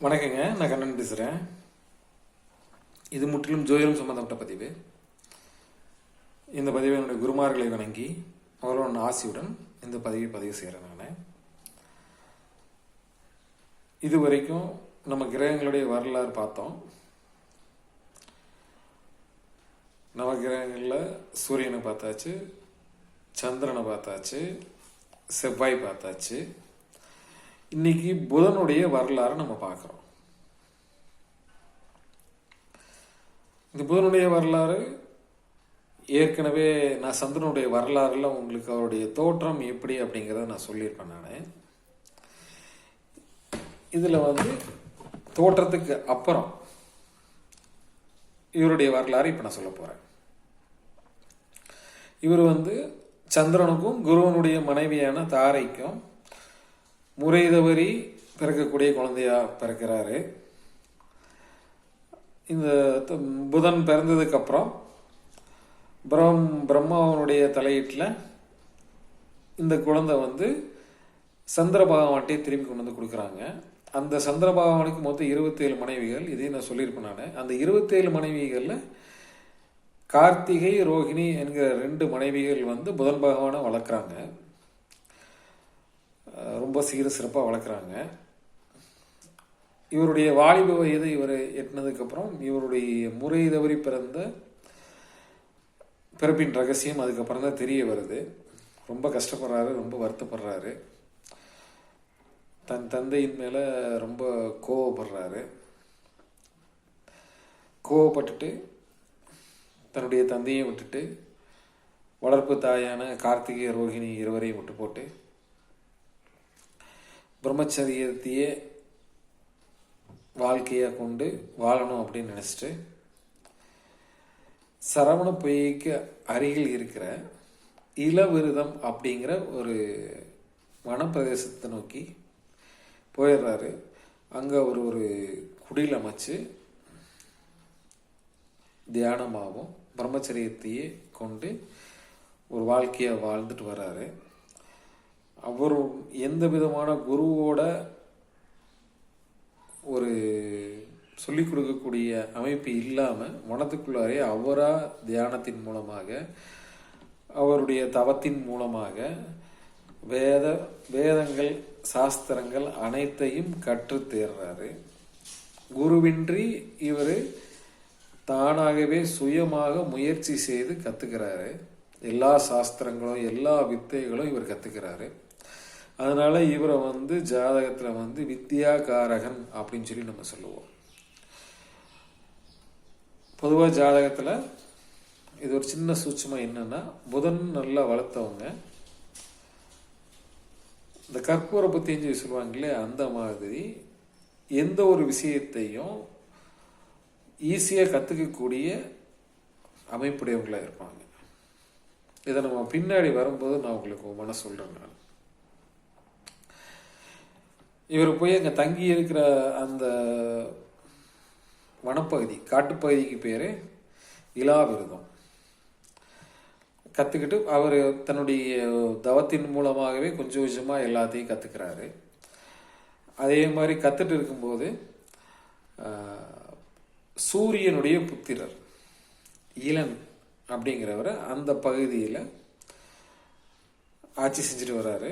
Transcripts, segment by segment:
வணக்கங்க நான் கண்ணன் பேசுகிறேன் இது முற்றிலும் ஜோதிடம் சம்பந்தப்பட்ட பதிவு. இந்த பதிவை என்னுடைய குருமார்களை வணங்கி அவர்களோட ஆசியுடன் இந்த பதிவை பதிவு செய்கிறேன் நான். இது வரைக்கும் நம்ம கிரகங்களுடைய வரலாறு பார்த்தோம். நவகிரகங்களில் சூரியனை பார்த்தாச்சு சந்திரனை பார்த்தாச்சு செவ்வாய் பார்த்தாச்சு இன்னைக்கு புதனுடைய வரலாறு நம்ம பார்க்குறோம். இந்த புதனுடைய வரலாறு ஏற்கனவே நான் சந்திரனுடைய வரலாறுல உங்களுக்கு அவருடைய தோற்றம் எப்படி அப்படிங்கிறத நான் சொல்லியிருப்பேன் நான். இதில் வந்து தோற்றத்துக்கு அப்புறம் இவருடைய வரலாறு இப்போ நான் சொல்ல போகிறேன் இவர் வந்து சந்திரனுக்கும் குருவனுடைய மனைவியான தாரைக்கும் முறை தவறி பிறக்கக்கூடிய குழந்தையாக பிறக்கிறாரு. இந்த புதன் பிறந்ததுக்கப்புறம் பிரம் பிரம்மாவனுடைய தலையீட்டில் இந்த குழந்தை வந்து சந்திர பகவான்கிட்டே திரும்பி கொண்டு வந்து கொடுக்குறாங்க. அந்த சந்திர பகவானுக்கு மொத்தம் இருபத்தேழு மனைவிகள். இதையும் நான் சொல்லியிருப்பேன் நான். அந்த இருபத்தேழு மனைவிகளில் கார்த்திகை ரோகிணி என்கிற ரெண்டு மனைவிகள் வந்து புதன் பகவானை வளர்க்குறாங்க. ரொம்ப சீர சிறப்பாக வளர்க்குறாங்க. இவருடைய வாலிப வயது இவர் எட்டினதுக்கப்புறம் இவருடைய முறை தவறி பிறந்த பிறப்பின் ரகசியம் அதுக்கப்புறம் தான் தெரிய வருது. ரொம்ப கஷ்டப்படுறாரு ரொம்ப வருத்தப்படுறாரு. தன் தந்தையின் மேலே ரொம்ப கோவப்படுறாரு. கோவப்பட்டுட்டு தன்னுடைய தந்தையை விட்டுட்டு வளர்ப்பு தாயான கார்த்திகை ரோகிணி இருவரையும் விட்டு போட்டு பிரம்மச்சரியத்தையே வாழ்க்கையாக கொண்டு வாழணும் அப்படின்னு நினச்சிட்டு சரவண பொய்க்கு அருகில் இருக்கிற இளவிருதம் அப்படிங்கிற ஒரு வனப்பிரதேசத்தை நோக்கி போயிடுறாரு. அங்கே ஒரு ஒரு குடில் அமைச்சு தியானமாகவும் பிரம்மச்சரியத்தையே கொண்டு ஒரு வாழ்க்கையை வாழ்ந்துட்டு வர்றாரு. அவர் எந்த விதமான குருவோட ஒரு சொல்லிக் கொடுக்கக்கூடிய அமைப்பு இல்லாமல் மனத்துக்குள்ளாரே அவராக தியானத்தின் மூலமாக அவருடைய தவத்தின் மூலமாக வேத வேதங்கள் சாஸ்திரங்கள் அனைத்தையும் கற்றுத் தேர்றாரு. குருவின்றி இவர் தானாகவே சுயமாக முயற்சி செய்து கற்றுக்கிறாரு எல்லா சாஸ்திரங்களும் எல்லா வித்தைகளும் இவர் கற்றுக்கிறாரு அதனால் இவரை வந்து ஜாதகத்தில் வந்து வித்யாகாரகன் அப்படின்னு சொல்லி நம்ம சொல்லுவோம். பொதுவாக ஜாதகத்தில் இது ஒரு சின்ன சூட்சமாக என்னென்னா புதன் நல்லா வளர்த்தவங்க. இந்த கற்பூர புத்தின்னு சொல்லுவாங்களே அந்த மாதிரி எந்த ஒரு விஷயத்தையும் ஈஸியாக கற்றுக்கக்கூடிய அமைப்புடையவங்களாக இருப்பாங்க. இதை நம்ம பின்னாடி வரும்போது நான் உங்களுக்கு மன சொல்கிறேன் நான். இவர் போய் அங்கே தங்கி இருக்கிற அந்த வனப்பகுதி காட்டுப்பகுதிக்கு பேர் இலாவிரதம் கற்றுக்கிட்டு அவர் தன்னுடைய தவத்தின் மூலமாகவே கொஞ்சம் கொஞ்சமாக எல்லாத்தையும் கற்றுக்கிறாரு அதே மாதிரி கற்றுட்டு இருக்கும்போது சூரியனுடைய புத்திரர் ஈலன் அப்படிங்கிறவர் அந்த பகுதியில் ஆட்சி செஞ்சுட்டு வர்றாரு.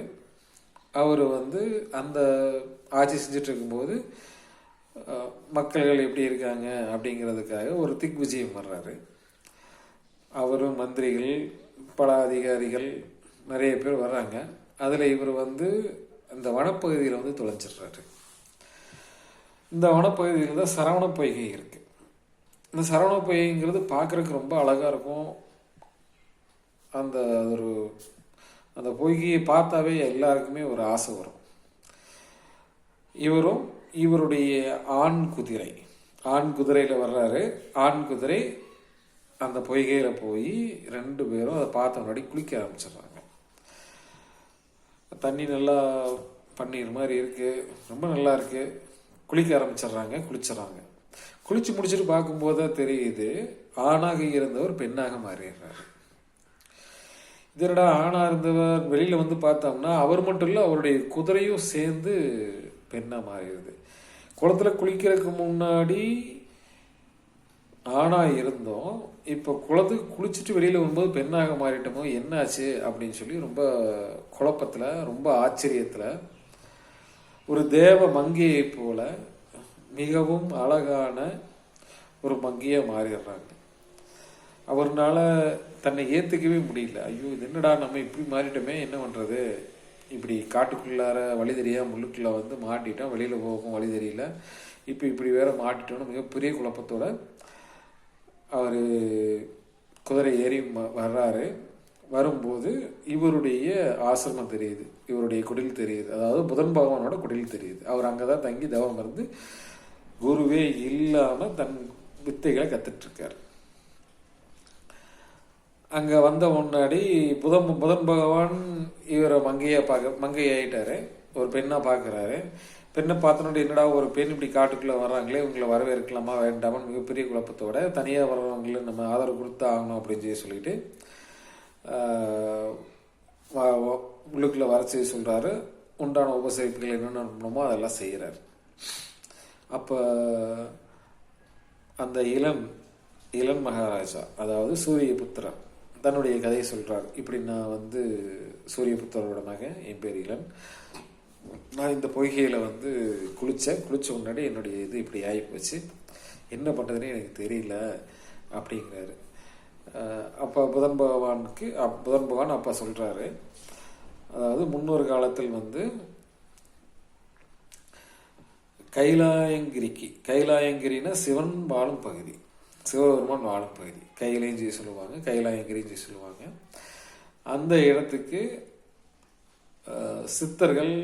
அவர் வந்து அந்த ஆட்சி செஞ்சுட்டு இருக்கும்போது மக்கள்கள் எப்படி இருக்காங்க அப்படிங்கிறதுக்காக ஒரு திக் விஜயம் வர்றாரு. அவரும் மந்திரிகள் பல அதிகாரிகள் நிறைய பேர் வர்றாங்க. அதில் இவர் வந்து அந்த வனப்பகுதியில் வந்து தொலைஞ்சிடுறாரு. இந்த வனப்பகுதியில் தான் சரவண பொய்கை இருக்குது இந்த சரவண பொய்கைங்கிறது பார்க்குறதுக்கு ரொம்ப அழகாக இருக்கும். அந்த ஒரு அந்த பொய்கையை பார்த்தாவே எல்லாருக்குமே ஒரு ஆசை வரும். இவரும் இவருடைய ஆண் குதிரை. ஆண் குதிரையில் வர்றாரு. ஆண் குதிரை அந்த பொய்கையில் போய் ரெண்டு பேரும் அதை பார்த்த முன்னாடி குளிக்க ஆரம்பிச்சிடுறாங்க. தண்ணி நல்லா பன்னீர் மாதிரி இருக்குது ரொம்ப நல்லா இருக்குது குளிக்க ஆரம்பிச்சிடுறாங்க. குளிச்சிடுறாங்க. குளிச்சு முடிச்சுட்டு பார்க்கும்போது தான் தெரியுது ஆணாக இருந்தவர் பெண்ணாக மாறிடுறாரு. இதனடா ஆணாக இருந்தவர் வெளியில் வந்து பார்த்தோம்னா அவர் மட்டும் இல்லை அவருடைய குதிரையும் சேர்ந்து பெண்ணாக மாறிடுது குளத்துல குளிக்கிறதுக்கு முன்னாடி ஆணாக இருந்தோம். இப்போ குளத்துக்கு குளிச்சுட்டு வெளியில் வரும்போது பெண்ணாக மாறிட்டோமோ என்னாச்சு அப்படின்னு சொல்லி ரொம்ப குழப்பத்தில் ரொம்ப ஆச்சரியத்தில் ஒரு தேவ மங்கையை போல மிகவும் அழகான ஒரு மங்கையாக மாறிடுறாங்க. அவர்னால தன்னை ஏற்றுக்கவே முடியல. ஐயோ இது என்னடா நம்ம இப்படி மாறிட்டோமே என்ன பண்ணுறது இப்படி காட்டுக்குள்ளார வழி தெரியாத முள்ளுக்குள்ள வந்து மாட்டிட்டோம். வெளியில் போகும் வழி தெரியல. இப்போ இப்படி வேற மாட்டிட்டோம்னு மிகப்பெரிய குழப்பத்தோட அவர் குதிரை ஏறி வர்றாரு. வரும்போது இவருடைய ஆசிரமம் தெரியுது. இவருடைய குடில் தெரியுது. அதாவது புதன் பகவானோட குடில் தெரியுது. அவர் அங்கே தான் தங்கி தவம் இருந்து குருவே இல்லாமல் தன் வித்தைகளை கற்றுட்ருக்கார் அங்கே வந்த முன்னாடி புதன் புதன் பகவான் இவரை மங்கையை பார்க்க மங்கை ஆயிட்டாரு. ஒரு பெண்ணாக பார்க்குறாரு. பெண்ணை பார்த்தனோட என்னடா ஒரு பெண் இப்படி காட்டுக்குள்ளே வர்றாங்களே உங்களை வரவேற்கலாமா வேண்டாமான்னு மிகப்பெரிய குழப்பத்தோட தனியாக வர்றவங்களை நம்ம ஆதரவு கொடுத்து ஆகணும் அப்படின்னு சொல்லி சொல்லிட்டு வ- உள்ளுக்குள்ள வர செய்ய சொல்கிறாரு உண்டான உபசரிப்புகள் என்னென்ன பண்ணணுமோ அதெல்லாம் செய்கிறார் அப்போ அந்த இளம் இளம் மகாராஜா அதாவது சூரியபுத்திரன் தன்னுடைய கதையை சொல்கிறார் இப்படி நான் வந்து சூரியபுத்திரரோட மகன் என் பேர் இளன் நான் இந்த பொய்கையில் வந்து குளித்தேன் குளித்த முன்னாடி என்னுடைய இது இப்படி ஆகி போச்சு என்ன பண்ணுறதுனே எனக்கு தெரியல அப்படிங்கிறாரு. அப்போ புதன் பகவானுக்கு அப்- புதன் பகவான் அப்பா சொல்கிறாரு அதாவது முன்னொரு காலத்தில் வந்து கைலாயங்கிரிக்கு கைலாயங்கிரின்னா சிவன் வாழும் பகுதி. சிவபெருமான் வாழும் பகுதி. கையிலையும் செய்ய சொல்லுவாங்க கைலாயங்கிரிஞ்சி சொல்லுவாங்க. அந்த இடத்துக்கு சித்தர்கள்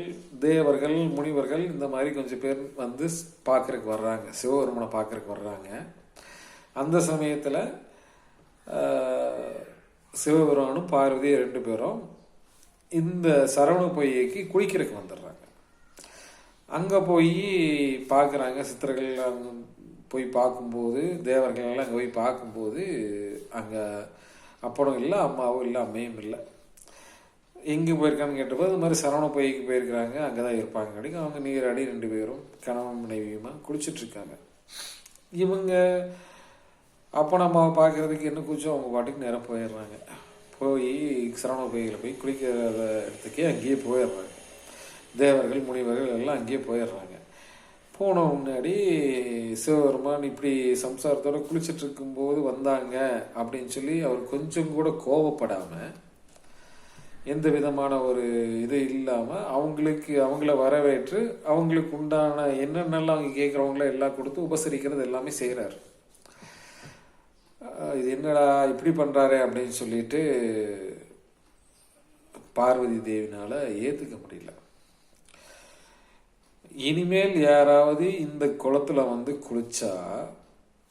தேவர்கள் முனிவர்கள் இந்த மாதிரி கொஞ்சம் பேர் வந்து பார்க்குறக்கு வர்றாங்க. சிவபெருமனை பார்க்குறக்கு வர்றாங்க. அந்த சமயத்தில் சிவபெருமானும் பார்வதி ரெண்டு பேரும் இந்த சரவண பொய்யைக்கு குளிக்கிறதுக்கு வந்துடுறாங்க. அங்கே போய் பார்க்குறாங்க சித்தர்கள் போய் பார்க்கும்போது தேவர்கள் எல்லாம் அங்கே போய் பார்க்கும்போது அங்கே அப்பனும் இல்லை அம்மாவும் இல்லை அம்மையும் இல்லை. எங்கே போயிருக்கான்னு கேட்டபோது இது மாதிரி சரவண பொய்க்கு போயிருக்கிறாங்க அங்கே தான் இருப்பாங்க. அப்படின்னு அவங்க நீராடி ரெண்டு பேரும் கணவன் மனைவியுமா குளிச்சிட்ருக்காங்க. இவங்க அப்பன் அம்மாவை பார்க்கறதுக்கு என்ன கூச்சம்? அவங்க பாட்டுக்கு நேரம் போயிடுறாங்க. போய் சரவண பொய்களை போய் குளிக்கிற இடத்துக்கே அங்கேயே போயிடுறாங்க. தேவர்கள் முனிவர்கள் எல்லாம் அங்கேயே போயிடுறாங்க. போன முன்னாடி சிவபெருமான் இப்படி சம்சாரத்தோட குளிச்சுட்டு இருக்கும்போது வந்தாங்க அப்படின்னு சொல்லி அவர் கொஞ்சம் கூட கோவப்படாமல் எந்த விதமான ஒரு இது இல்லாமல் அவங்களுக்கு அவங்கள வரவேற்று அவங்களுக்கு உண்டான என்னென்னலாம் அவங்க கேட்குறவங்கள எல்லாம் கொடுத்து உபசரிக்கிறது எல்லாமே செய்கிறார் இது என்னடா இப்படி பண்ணுறாரு அப்படின்னு சொல்லிட்டு பார்வதி தேவினால் ஏற்றுக்க முடியல. இனிமேல் யாராவது இந்த குளத்தில் வந்து குளிச்சா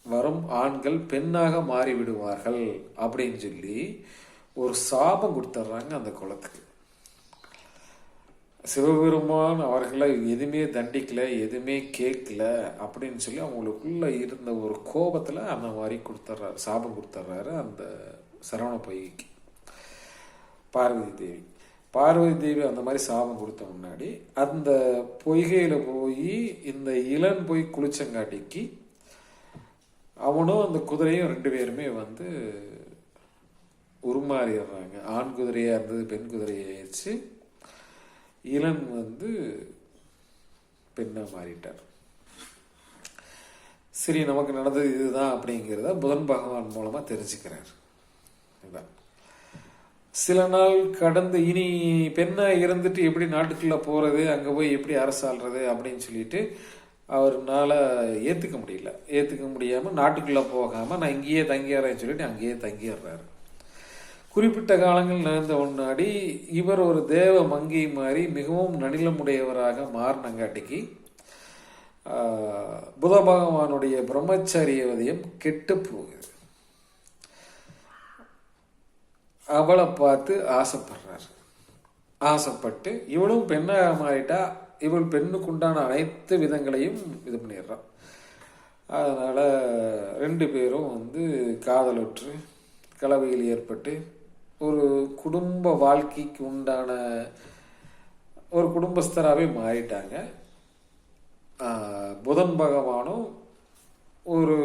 வரும் ஆண்கள் பெண்ணாக மாறிவிடுவார்கள் அப்படின்னு சொல்லி ஒரு சாபம் கொடுத்துட்றாங்க அந்த குளத்துக்கு. சிவபெருமான் அவர்களை எதுவுமே தண்டிக்கல எதுவுமே கேட்கல அப்படின்னு சொல்லி அவங்களுக்குள்ள இருந்த ஒரு கோபத்தில் அந்த மாதிரி கொடுத்துட்றாரு சாபம் கொடுத்துட்றாரு அந்த சரவண பொய்கைக்கு பார்வதி தேவி. பார்வதி தேவி அந்த மாதிரி சாபம் கொடுத்த முன்னாடி அந்த பொய்கையில் போய் இந்த இளன் போய் குளிச்சங்காட்டிக்கு அவனும் அந்த குதிரையும் ரெண்டு பேருமே வந்து உருமாறிடுறாங்க. ஆண் குதிரையாக இருந்தது பெண் குதிரையை இளன் வந்து பெண்ணாக மாறிட்டார். சரி நமக்கு நடந்தது இதுதான் அப்படிங்கிறத புதன் பகவான் மூலமாக தெரிஞ்சுக்கிறார். இதுதான் சில நாள் கடந்து இனி பெண்ணாக இருந்துட்டு எப்படி நாட்டுக்குள்ளே போகிறது அங்கே போய் எப்படி அரசாள்றது அப்படின்னு சொல்லிட்டு அவர்னால ஏற்றுக்க முடியல. ஏற்றுக்க முடியாமல் நாட்டுக்குள்ளே போகாமல் நான் இங்கேயே தங்கிடுறேன்னு சொல்லிட்டு அங்கேயே தங்கிடுறாரு. குறிப்பிட்ட காலங்கள் நடந்த முன்னாடி இவர் ஒரு தேவ மங்கி மாதிரி மிகவும் நடிலமுடையவராக மாறினங்காட்டிக்கு புத பகவானுடைய பிரம்மச்சரியவதியம் கெட்டு போகுது. அவளை பார்த்து ஆசைப்படுறாரு. ஆசைப்பட்டு இவளும் பெண்ணாக மாறிட்டா இவள் பெண்ணுக்கு உண்டான அனைத்து விதங்களையும் இது பண்ணிடுறான். அதனால் ரெண்டு பேரும் வந்து காதலுற்று கலவையில் ஏற்பட்டு ஒரு குடும்ப வாழ்க்கைக்கு உண்டான ஒரு குடும்பஸ்தராகவே மாறிட்டாங்க. புதன் பகவானும் ஒரு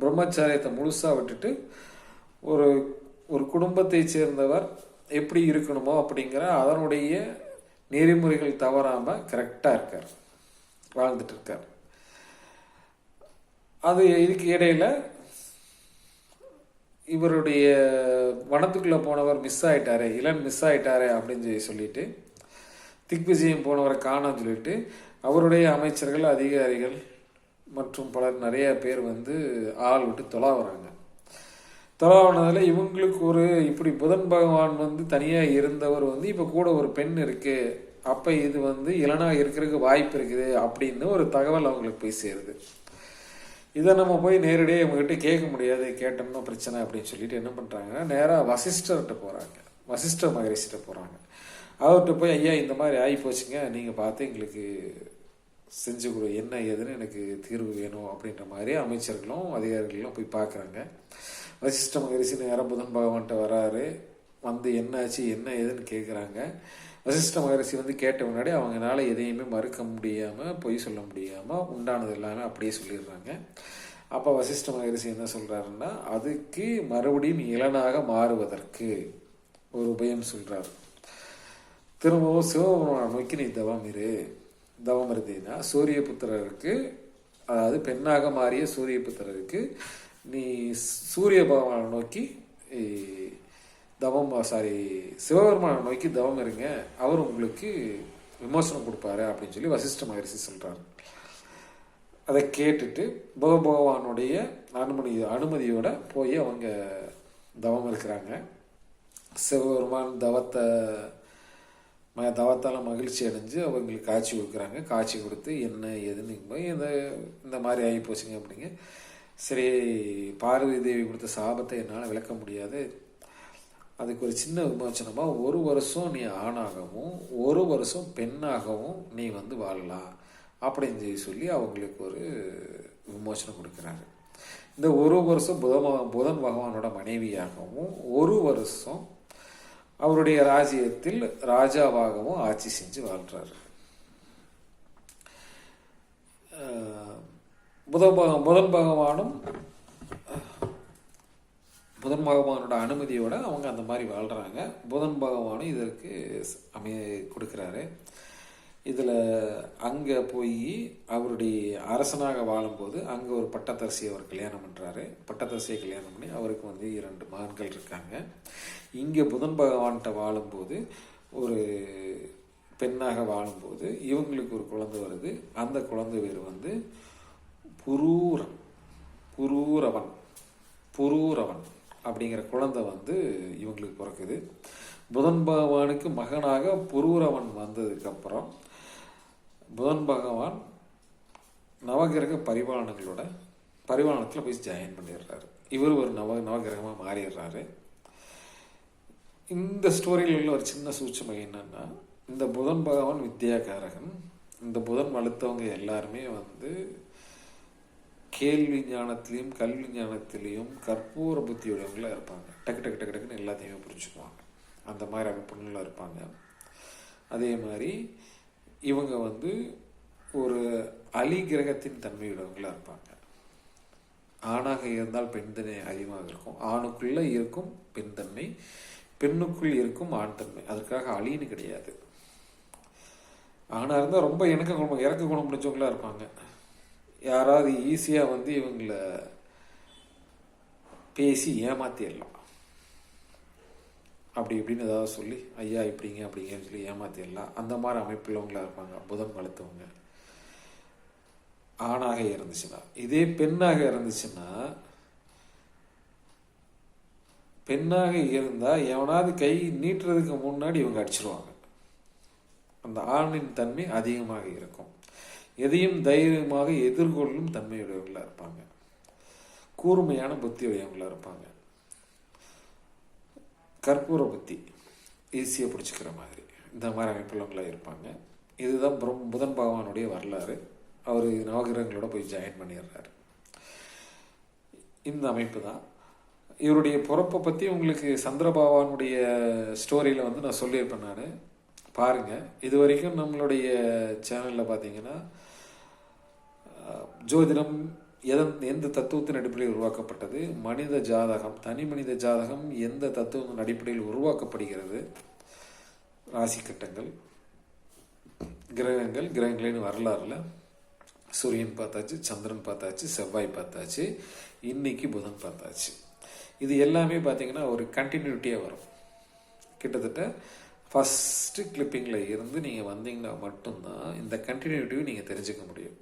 பிரம்மச்சாரியத்தை முழுசாக விட்டுட்டு ஒரு ஒரு குடும்பத்தை சேர்ந்தவர் எப்படி இருக்கணுமோ அப்படிங்கிற அதனுடைய நெறிமுறைகள் தவறாமல் கரெக்டாக இருக்கார். வாழ்ந்துட்டு இருக்கார். அது இதுக்கு இடையில இவருடைய வனத்துக்குள்ளே போனவர் மிஸ் ஆயிட்டாரே இளன் மிஸ் ஆயிட்டாரே அப்படின்னு சொல்லி சொல்லிட்டு திக்விஜயம் போனவரை காணோம்னு சொல்லிட்டு அவருடைய அமைச்சர்கள் அதிகாரிகள் மற்றும் பலர் நிறைய பேர் வந்து ஆள் விட்டு தொலாவுறாங்க. தொலாவுனதில் இவங்களுக்கு ஒரு இப்படி புதன் பகவான் வந்து தனியாக இருந்தவர் வந்து இப்போ கூட ஒரு பெண் இருக்குது அப்போ இது வந்து இளனாக இருக்கிறதுக்கு வாய்ப்பு இருக்குது அப்படின்னு ஒரு தகவல் அவங்களுக்கு போய் சேருது. இதை நம்ம போய் நேரடியாக இவங்ககிட்ட கேட்க முடியாது. கேட்டோம்னா பிரச்சனை அப்படின்னு சொல்லிட்டு என்ன பண்ணுறாங்கன்னா நேராக வசிஷ்டர்கிட்ட போகிறாங்க வசிஷ்டர் மகரிஷிட்ட போகிறாங்க அவர்கிட்ட போய் ஐயா இந்த மாதிரி ஆகி போச்சுங்க. நீங்கள் பார்த்து எங்களுக்கு செஞ்சு கொடு. என்ன ஏதுன்னு எனக்கு தீர்வு வேணும். அப்படின்ற மாதிரி அமைச்சர்களும் அதிகாரிகளும் போய் பார்க்குறாங்க. வசிஷ்ட மகரிஷி நேரம் புதன் பகவான்கிட்ட வராரு. வந்து என்னாச்சு என்ன ஏதுன்னு கேட்குறாங்க வசிஷ்ட மகரிஷி வந்து கேட்ட முன்னாடி அவங்கனால எதையுமே மறுக்க முடியாமல் பொய் சொல்ல முடியாமல் உண்டானது எல்லாமே அப்படியே சொல்லிடுறாங்க. அப்போ வசிஷ்ட மகரிஷி என்ன சொல்கிறாருன்னா அதுக்கு மறுபடியும் இளனாக மாறுவதற்கு ஒரு உபயம் சொல்கிறார் திரும்பவும் சிவபெருமான நோக்கி நீ தவம் இரு. தவம் இருந்தீங்கன்னா சூரிய புத்திரருக்கு அதாவது பெண்ணாக மாறிய சூரிய புத்திரருக்கு நீ சூரிய பகவானை நோக்கி தவம் சாரி சிவபெருமானை நோக்கி தவம் இருங்க. அவர் உங்களுக்கு விமோசனம் கொடுப்பாரு அப்படின்னு சொல்லி வசிஷ்ட மகரிஷி சொல்றாரு. அதை கேட்டுட்டு புத பகவானுடைய அனுமதி அனுமதியோட போய் அவங்க தவம் இருக்கிறாங்க. சிவபெருமான் தவத்தை ம தவத்தால் மகிழ்ச்சி அடைஞ்சு அவங்களுக்கு காட்சி கொடுக்குறாங்க. காட்சி கொடுத்து என்ன ஏதுன்னு போய் இந்த இந்த மாதிரி ஆகி போச்சுங்க அப்படிங்க. சரி பார்வதி தேவி கொடுத்த சாபத்தை என்னால் விளக்க முடியாது. அதுக்கு ஒரு சின்ன விமோச்சனமாக ஒரு வருஷம் நீ ஆணாகவும் ஒரு வருஷம் பெண்ணாகவும் நீ வந்து வாழலாம் அப்படின்னு சொல்லி சொல்லி அவங்களுக்கு ஒரு விமோசனம் கொடுக்குறாரு. இந்த ஒரு வருஷம் புத புதன் பகவானோட மனைவியாகவும் ஒரு வருஷம் அவருடைய ராஜ்யத்தில் ராஜாவாகவும் ஆட்சி செஞ்சு வாழ்கிறாரு முதல் பக- முதன் பகவானும் புதன் பகவானோட அனுமதியோட அவங்க அந்த மாதிரி வாழ்கிறாங்க புதன் பகவானும் இதற்கு அமைய கொடுக்குறாரு. இதில் அங்கே போய் அவருடைய அரசனாக வாழும்போது அங்கே ஒரு பட்டத்தரசியை அவர் கல்யாணம் பண்ணுறாரு பட்டத்தரசியை கல்யாணம் பண்ணி அவருக்கு வந்து இரண்டு மகன்கள் இருக்காங்க. இங்கே புதன் பகவான்கிட்ட வாழும்போது ஒரு பெண்ணாக வாழும்போது இவங்களுக்கு ஒரு குழந்தை வருது. அந்த குழந்தை பேர் வந்து புரூரம் புரூரவன் புரூரவன். அப்படிங்கிற குழந்தை வந்து இவங்களுக்கு பிறக்குது. புதன் பகவானுக்கு மகனாக புரூரவன் வந்ததுக்கப்புறம் புதன் பகவான் நவகிரக பரிபாலனங்களோட பரிபாலனத்தில் போய் ஜாயின் பண்ணிடுறாரு. இவர் ஒரு நவ நவகிரகமாக மாறிடுறாரு. இந்த ஸ்டோரியில் உள்ள ஒரு சின்ன சூட்சமை என்னென்னா இந்த புதன் பகவான் வித்யாகாரகன் இந்த புதன் வளர்த்தவங்க எல்லாருமே வந்து கேள்வி ஞானத்திலையும் கல்வி ஞானத்திலையும் கற்பூர புத்தியுடையவங்களா இருப்பாங்க. டக்கு டக்கு டக்கு டக்குன்னு எல்லாத்தையுமே புரிஞ்சுக்குவாங்க. அந்த மாதிரி அமைப்புலாம் இருப்பாங்க. அதே மாதிரி இவங்க வந்து ஒரு அலி கிரகத்தின் தன்மையுடையவங்களா இருப்பாங்க. ஆணாக இருந்தால் பெண் தன்மை அதிகமாக இருக்கும். ஆணுக்குள்ளே இருக்கும் பெண் தன்மை பெண்ணுக்குள் இருக்கும் ஆண் தன்மை. அதற்காக அழின்னு கிடையாது. ஆணாக இருந்தால் ரொம்ப இணக்க குணம் இறக்க குணம் முடிஞ்சவங்களாக இருப்பாங்க. யாராவது ஈஸியாக வந்து இவங்கள பேசி ஏமாத்திடலாம் அப்படி இப்படின்னு ஏதாவது சொல்லி ஐயா இப்படிங்க அப்படிங்கன்னு சொல்லி ஏமாத்திடலாம் அந்த மாதிரி அமைப்புள்ளவங்களாக இருப்பாங்க புதன் வளர்த்தவங்க ஆணாக இருந்துச்சுன்னா. இதே பெண்ணாக இருந்துச்சுன்னா பெண்ணாக இருந்தால் எவனாவது கை நீட்டுறதுக்கு முன்னாடி இவங்க அடிச்சிருவாங்க. அந்த ஆணின் தன்மை அதிகமாக இருக்கும். எதையும் தைரியமாக எதிர்கொள்ளும் தன்மையுடையவங்களா இருப்பாங்க. கூர்மையான புத்தி உடையவங்களாக இருப்பாங்க. கற்பூர புத்தி ஈஸியாக பிடிச்சிக்கிற மாதிரி. இந்த மாதிரி அமைப்புள்ளவங்களாக இருப்பாங்க. இதுதான் புதன் பகவானுடைய வரலாறு. அவர் நவகிரகங்களோட போய் ஜாயின் பண்ணிடுறாரு. இந்த அமைப்பு தான். இவருடைய பிறப்பை பற்றி உங்களுக்கு சந்திரபாவானுடைய ஸ்டோரியில் வந்து நான் சொல்லியிருப்பேன் நான். பாருங்கள் இது வரைக்கும் நம்மளுடைய சேனலில் பார்த்தீங்கன்னா ஜோதிடம் எதன் எந்த தத்துவத்தின் அடிப்படையில் உருவாக்கப்பட்டது? மனித ஜாதகம் தனி மனித ஜாதகம் எந்த தத்துவத்தின் அடிப்படையில் உருவாக்கப்படுகிறது? ராசி கட்டங்கள் கிரகங்கள் கிரகங்களின் வரலாறுல சூரியன் பார்த்தாச்சு சந்திரன் பார்த்தாச்சு செவ்வாய் பார்த்தாச்சு இன்னைக்கு புதன் பார்த்தாச்சு. இது எல்லாமே பார்த்தீங்கன்னா ஒரு கண்டினியூட்டியாக வரும். கிட்டத்தட்ட ஃபஸ்ட்டு கிளிப்பிங்கில் இருந்து நீங்கள் வந்தீங்கன்னா மட்டும்தான் இந்த கண்டினியூட்டிவை நீங்கள் தெரிஞ்சுக்க முடியும்.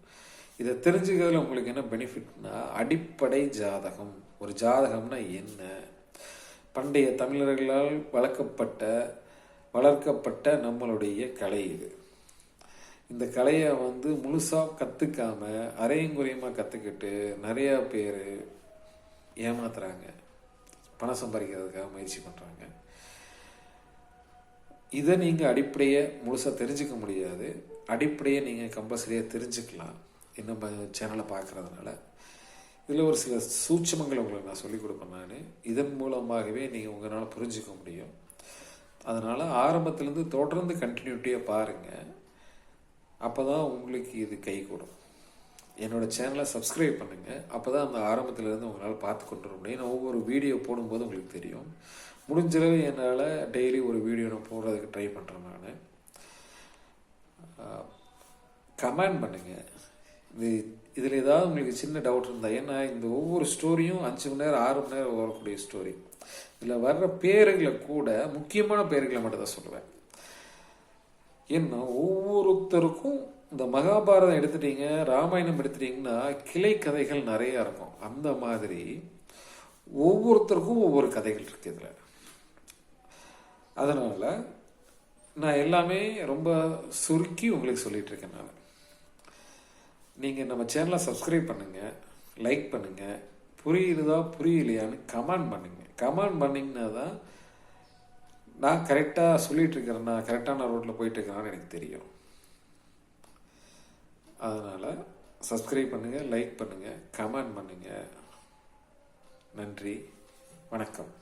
இதை தெரிஞ்சுக்கிறதுல உங்களுக்கு என்ன பெனிஃபிட்னா அடிப்படை ஜாதகம். ஒரு ஜாதகம்னா என்ன? பண்டைய தமிழர்களால் வளர்க்கப்பட்ட வளர்க்கப்பட்ட நம்மளுடைய கலை இது. இந்த கலையை வந்து முழுசாக கற்றுக்காம அரையும் குறையுமாக கற்றுக்கிட்டு நிறையா பேர் ஏமாத்துறாங்க. பணம் சம்பாதிக்கிறதுக்காக முயற்சி பண்ணுறாங்க இதை நீங்கள் அடிப்படையை முழுசாக தெரிஞ்சுக்க முடியாது. அடிப்படையை நீங்கள் கம்பல்சரியாக தெரிஞ்சுக்கலாம். நம்ம சேனலை பார்க்குறதுனால இதில் ஒரு சில சூட்சமங்கள் உங்களுக்கு நான் சொல்லிக் கொடுப்பேன் நான். இதன் மூலமாகவே நீங்கள் உங்களால் புரிஞ்சுக்க முடியும். அதனால் ஆரம்பத்துலேருந்து தொடர்ந்து கண்டினியூட்டியாக பாருங்கள் அப்போ தான் உங்களுக்கு இது கை கூடும். என்னோடய சேனலை சப்ஸ்கிரைப் பண்ணுங்கள் அப்போ தான் அந்த ஆரம்பத்துலேருந்து உங்களால் பார்த்து கொண்டு வர முடியும். நான் ஒவ்வொரு வீடியோ போடும்போது உங்களுக்கு தெரியும். முடிஞ்சளவு என்னால் டெய்லி ஒரு வீடியோ நான் போடுறதுக்கு ட்ரை பண்ணுறேன் நான். கமெண்ட் பண்ணுங்கள் இது இதில் ஏதாவது உங்களுக்கு சின்ன டவுட் இருந்தால் ஏன்னா இந்த ஒவ்வொரு ஸ்டோரியும் அஞ்சு மணி நேரம் ஆறு மணி நேரம் வரக்கூடிய ஸ்டோரி இதில் வர்ற பேருகளை கூட முக்கியமான பேர்களை மட்டும் தான் சொல்லுவேன். ஏன்னா ஒவ்வொருத்தருக்கும் இந்த மகாபாரதம் எடுத்துட்டீங்க ராமாயணம் எடுத்துட்டீங்கன்னா கிளை கதைகள் நிறையா இருக்கும். அந்த மாதிரி ஒவ்வொருத்தருக்கும் ஒவ்வொரு கதைகள் இருக்கு இதில். அதனால் நான் எல்லாமே ரொம்ப சுருக்கி உங்களுக்கு சொல்லிகிட்டு இருக்கேன் நான். நீங்கள் நம்ம சேனலை சப்ஸ்கிரைப் பண்ணுங்கள் லைக் பண்ணுங்கள் புரியுதா புரியலையான்னு கமெண்ட் பண்ணுங்கள் கமெண்ட் பண்ணிங்கன்னா தான் நான் கரெக்டாக சொல்லிகிட்ருக்கிறேன்னா கரெக்டான ரோட்டில் போயிட்டுருக்கிறான்னு எனக்கு தெரியும். அதனால் சப்ஸ்கிரைப் பண்ணுங்கள் லைக் பண்ணுங்கள் கமெண்ட் பண்ணுங்கள் நன்றி வணக்கம்.